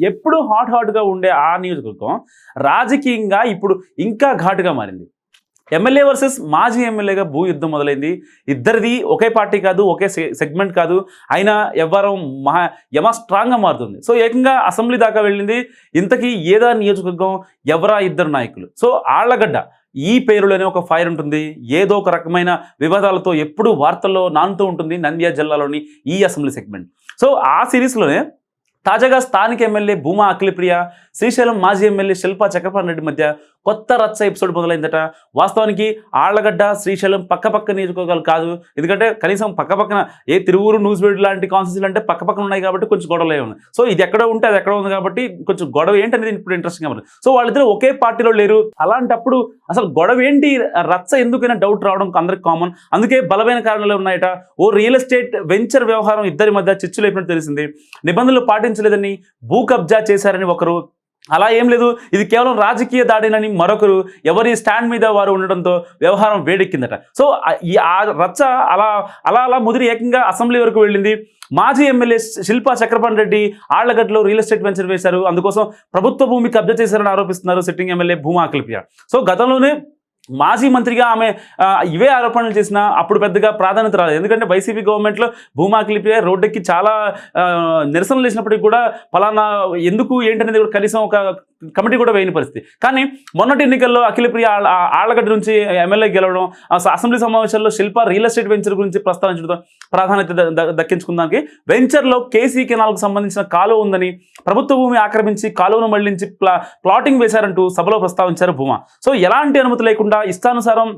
ఎప్పుడు హాట్ హాట్గా ఉండే ఆ నియోజకవర్గం రాజకీయంగా ఇప్పుడు ఇంకా ఘాటుగా మారింది. ఎమ్మెల్యే వర్సెస్ మాజీ ఎమ్మెల్యేగా భూ యుద్ధం మొదలైంది. ఇద్దరిది ఒకే పార్టీ కాదు ఒకే సె- సెగ్మెంట్ కాదు. అయినా ఎవ్వరం మహా యమ స్ట్రాంగ్గా మారుతుంది. సో ఏకంగా అసెంబ్లీ దాకా వెళ్ళింది. ఇంతకీ ఏదా నియోజకవర్గం? ఎవరా ఇద్దరు నాయకులు? సో ఆళ్ళగడ్డ ఈ పేరులోనే ఒక ఫైర్ ఉంటుంది. ఏదో ఒక రకమైన వివాదాలతో ఎప్పుడూ వార్తల్లో నానుతూ ఉంటుంది నంద్యా జిల్లాలోని ఈ అసెంబ్లీ సెగ్మెంట్. సో ఆ సిరీస్లోనే తాజాగా స్థానిక ఎమ్మెల్యే భూమా అఖిలప్రియ శ్రీశైలం మాజీ ఎమ్మెల్యే శిల్పా చక్రపాణి రెడ్డి మధ్య కొత్త రచ్చ ఎపిసోడ్ మొదలైందట. వాస్తవానికి ఆళ్ళగడ్డ శ్రీశైలం పక్క పక్క నియోజకవర్గాలు కాదు. ఎందుకంటే కనీసం పక్క పక్కన ఏ తిరువురు న్యూస్బెడ్ లాంటి కాన్స్టిట్యూన్సీలు అంటే పక్క పక్కన ఉన్నాయి కాబట్టి కొంచెం గొడవలే ఉన్నాయి. సో ఇది ఎక్కడ ఉంటే అది ఎక్కడ ఉంది కాబట్టి కొంచెం గొడవ ఏంటనేది ఇప్పుడు ఇంట్రెస్టింగ్ ఉంది. సో వాళ్ళిద్దరు ఒకే పార్టీలో లేరు. అలాంటప్పుడు అసలు గొడవ ఏంటి? రచ్చ ఎందుకైనా డౌట్ రావడం అందరికి కామన్ అందుకే బలమైన కారణాలు ఉన్నాయట. ఓ రియల్ ఎస్టేట్ వెంచర్ వ్యవహారం ఇద్దరి మధ్య చిచ్చు లేపినట్టు తెలిసింది. నిబంధనలు పాటించలేదని భూ కబ్జా చేశారని ఒకరు అలా ఏం లేదు. ఇది కేవలం రాజకీయ దాడినని మరొకరు ఎవరి స్టాండ్ మీద వారు ఉండడంతో వ్యవహారం వేడెక్కిందట. సో ఈ ఆ రచ్చ అలా అలా అలా ముదిరి ఏకంగా అసెంబ్లీ వరకు వెళ్ళింది. మాజీ ఎమ్మెల్యే శిల్పా చక్రపాణి రెడ్డి ఆళ్ళగడ్డలో రియల్ ఎస్టేట్ వెంచర్ వేశారు. అందుకోసం ప్రభుత్వ భూమి కబ్జా చేశారని ఆరోపిస్తున్నారు sitting MLA Bhuma Akhilapriya so గతంలోనే మాజీ మంత్రిగా ఆమె ఇవే ఆరోపణలు చేసినా అప్పుడు పెద్దగా ప్రాధాన్యత రాలేదు. ఎందుకంటే వైసీపీ గవర్నమెంట్లో భూమా అఖిలప్రియ రోడ్డెక్కి చాలా నిరసనలు చేసినప్పటికీ కూడా ఫలానా ఎందుకు ఏంటనేది కూడా కనీసం ఒక కమిటీ కూడా వేయని పరిస్థితి. కానీ మొన్నటి ఎన్నికల్లో అఖిలప్రియ ఆళ్ళగడ్డ నుంచి ఎమ్మెల్యే గెలవడం ఆ అసెంబ్లీ సమావేశాల్లో శిల్ప రియల్ ఎస్టేట్ వెంచర్ గురించి ప్రస్తావించడం ప్రాధాన్యత దక్కించుకున్నానికి దక్కించుకుందానికి వెంచర్లో కేసీ కెనాల్కు సంబంధించిన కాలువ ఉందని ప్రభుత్వ భూమి ఆక్రమించి కాలువను మళ్ళించి ప్లా ప్లాటింగ్ వేశారంటూ సభలో ప్రస్తావించారు భూమా. సో ఎలాంటి అనుమతి లేకుండా ఇష్టానుసారం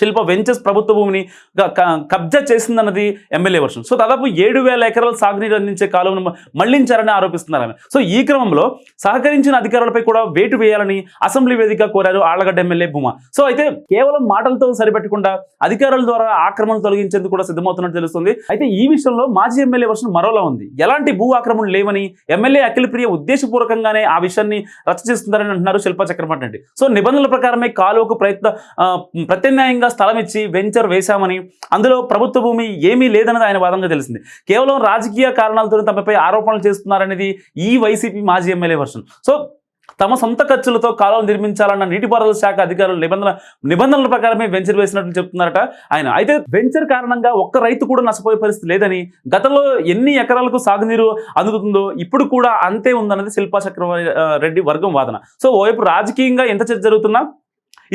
శిల్ప వెంచర్స్ ప్రభుత్వ భూమిని కబ్జా చేసిందన్నది ఎమ్మెల్యే వర్షం సో దాదాపు ఏడు వేల ఎకరాల సాగునీరు అందించే కాలువను మళ్ళించారని ఆరోపిస్తున్నారు ఆమె సో ఈ క్రమంలో సహకరించిన అధికారులపై కూడా వేటు వేయాలని అసెంబ్లీ వేదిక కోరారు ఆళ్ళగడ్డ ఎమ్మెల్యే భూమా. సో అయితే కేవలం మాటలతో సరిపెట్టకుండా అధికారుల ద్వారా ఆక్రమణ తొలగించేందుకు కూడా సిద్ధమవుతున్నట్టు తెలుస్తుంది. అయితే ఈ విషయంలో మాజీ ఎమ్మెల్యే వర్షం మరోలా ఉంది. ఎలాంటి భూ ఆక్రమణలు లేవని ఎమ్మెల్యే అఖిల ప్రియ ఉద్దేశపూర్వకంగానే ఆ విషయాన్ని రచ్చ చేస్తున్నారని అంటున్నారు శిల్పా చక్రపాటి రెడ్డి. సో నిబంధనల ప్రకారమే కాలువకు ప్రయత్న ప్రత్యామ్నాయంగా ప్రత్యామ్నాయంగా స్థలం ఇచ్చి వెంచర్ వేశామని అందులో ప్రభుత్వ భూమి ఏమీ లేదన్నది ఆయన వాదంగా తెలిసింది. కేవలం రాజకీయ కారణాలతో తమపై ఆరోపణలు చేస్తున్నారనేది ఈ వైసీపీ మాజీ ఎమ్మెల్యే వర్షన్. సో తమ సొంత ఖర్చులతో కాలువలు నిర్మించాలన్న నీటిపారుదల శాఖ అధికారులు నిబంధన నిబంధనల ప్రకారమే వెంచర్ వేసినట్లు చెప్తున్నారట ఆయన. అయితే వెంచర్ కారణంగా ఒక్క రైతు కూడా నష్టపోయే పరిస్థితి లేదని గతంలో ఎన్ని ఎకరాలకు సాగునీరు అందుతుందో ఇప్పుడు కూడా అంతే ఉందన్నది శిల్పా చక్రవర్తి రెడ్డి వర్గం వాదన. సో ఓవైపు రాజకీయంగా ఎంత చర్చ జరుగుతున్నా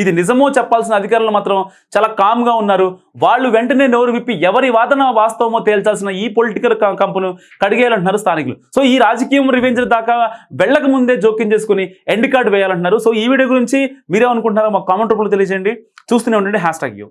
ఇది నిజమో చెప్పాల్సిన అధికారులు మాత్రం చాలా కామ్గా ఉన్నారు. వాళ్ళు వెంటనే నోరు విప్పి ఎవరి వాదన వాస్తవమో తేల్చాల్సిన ఈ పొలిటికల్ కంపెను కడిగేయాలంటున్నారు స్థానికులు. సో ఈ రాజకీయం రివెంజ్ దాకా వెళ్ళక ముందే జోక్యం చేసుకుని ఎండ్ కార్డు వేయాలంటున్నారు. సో ఈ వీడియో గురించి మీరేమనుకుంటున్నారో మా కామెంట్ రూపంలో తెలియజేయండి. చూస్తూనే ఉండండి హ్యాష్ ట్యాగ్ యూ